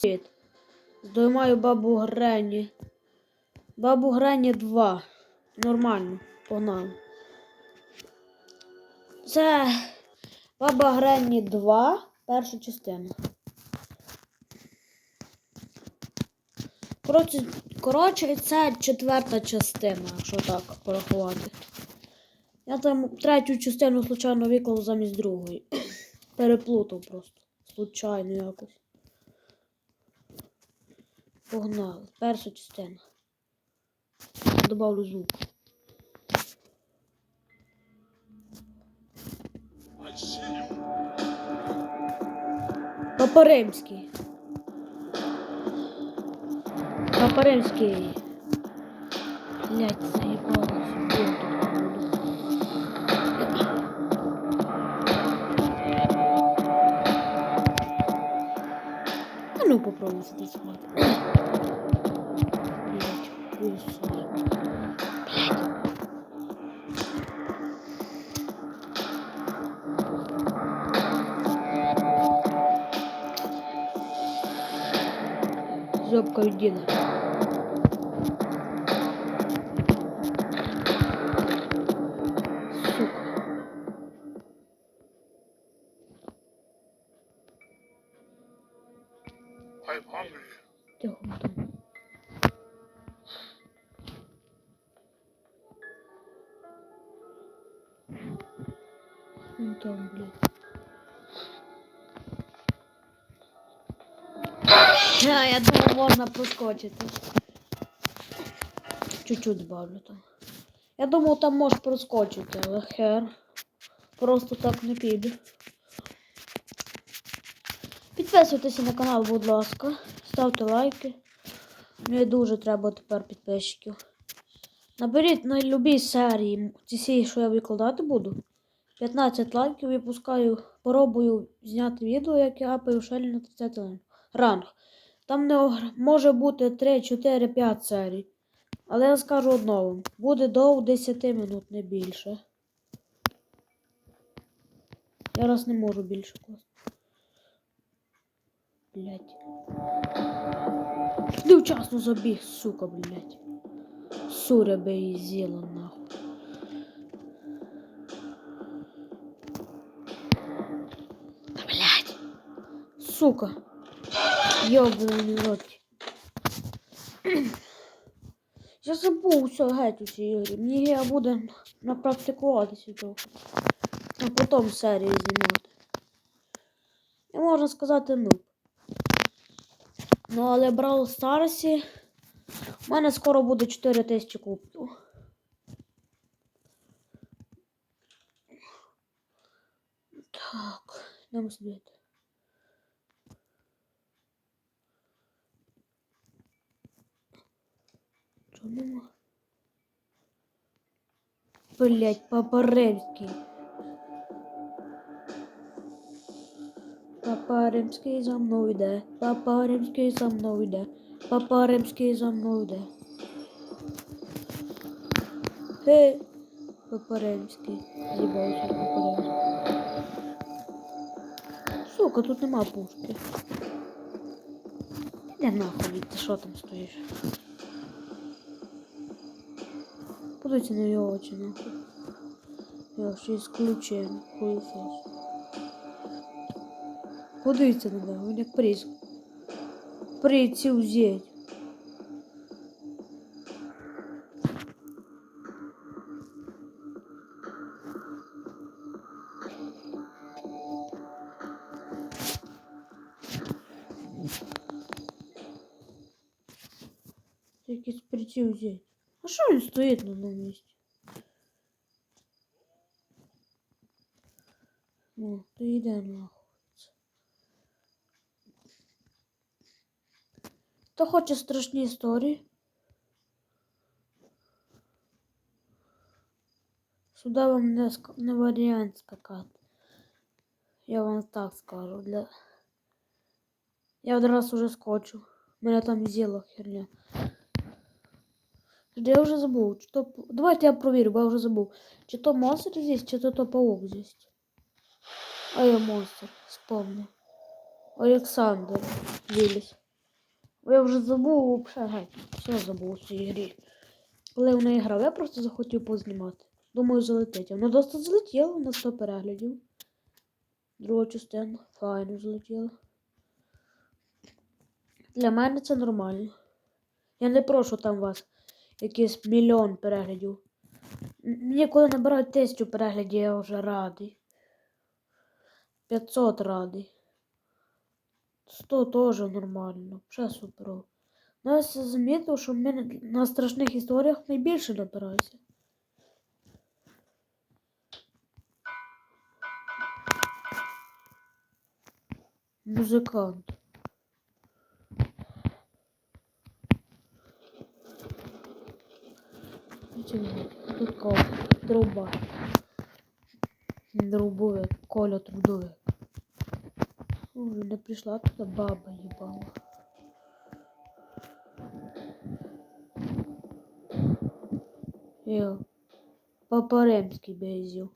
Привіт. Здоймаю бабу Гренні. Бабу Гренні 2. Нормально. Погнали. Це Баба Гренні 2. Перша частина. Коротше, коротше, це четверта частина, якщо так порахувати. Я там третю частину случайно виклав замість другої. Переплутав просто. Случайно якось. Погнали. Перша частина. Добавлю звук. Папа Римський. Папа Римський. Блять, заебалась. Ну попробуй здесь смотри. Блять, Тихо там. Ну там, блядь. А, я думаю, можна проскочити. Чуть-чуть збавлю там. Я думав, там можеш проскочити, але хер. Просто так не піде. Підписуйтеся на канал, будь ласка. Ставте лайки. Мені дуже треба тепер підписчиків. Наберіть на любій серії, ці серії, що я викладати буду. 15 лайків і пускаю, пробую зняти відео, як я апаю шелі на 30 лайк. ранг. Там не може бути 3, 4, 5 серій. Але я скажу одного. Буде до 10 минут, не більше. Я раз не можу більше класти. Блять. Ти вчасно забіг, сука, блять. Суря би її з'їла нахуй. Та блять. Сука. Йобаний рот. Я забув все геть у цій ігрі. Мені я буде напрактикуватися трохи. А потім серію знімати. І можна сказати, ну. Ну, але Brawl Старсі. У мене скоро буде 4000 кубків. Так, йдемо. Чого нема? Блять, Папа Папа Римський за мною йде. Папа Римський за мною йде. Папа Римський за мною йде. Гей, Папа Римський. З'їбався Папа Римський. Сука, тут нема пушки. Іди нахуй, ти що там стоїш? Подивіться на його очі, нахуй. Я ще із ключем, хуєфес. Подивіться на нього, він як приз. Приціл зять. Якийсь приціл зять. А що він стоїть на одному місці? Ну, то йде нахуй. Хто хоче страшні історії? Сюди вам не, ск- не варіант скакати. Я вам так скажу. Для... Я один раз уже скочу. Мене там з'їла херня. Я вже забув. Чи то... п- Давайте я провірю, бо я вже забув. Чи то монстр здесь, чи то, то паук здесь. А я монстр, вспомнил. Олександр Віліс. Я вже забув взагалі. Все забув у цій грі. Коли в неї грав, я просто захотів познімати. Думаю, залетить. Воно досить залетіло на 100 переглядів. Друга частина. Файно залетіло. Для мене це нормально. Я не прошу там вас якийсь мільйон переглядів. Мені коли набирають тисячу переглядів, я вже радий. 500 радий. 100 теж нормально. Все супер. Все замітив, що мене на страшних історіях найбільше набирається. Музикант. Така труба. Дробовик, Коля трудовик. Уже не прийшла туди баба їбала. Йо. Папа Римський безів.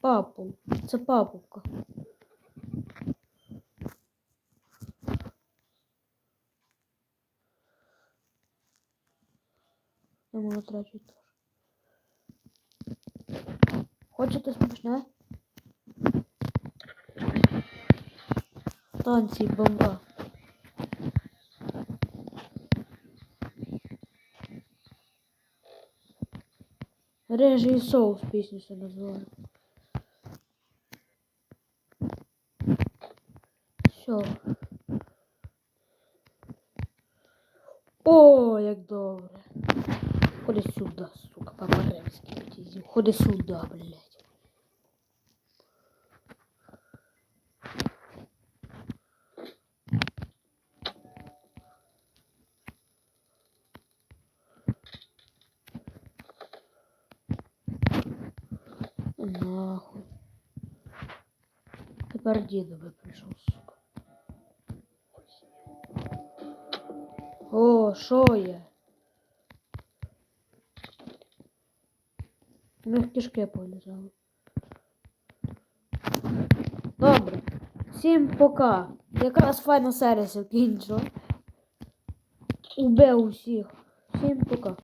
Папу. Це папука. Я можу трачу теж. Хочете смішне? Танці бомба. Режий соус пісню це називає. Все. О, як добре. Ходи сюди, сука, папа римський. Ходи сюди, блядь. Нахуй. Тепер дідове прийшов, сука. О, що є? У них кишки полізали. Добре. Всім пока. Якраз файна серія закінчила. Убив усіх. Всім пока.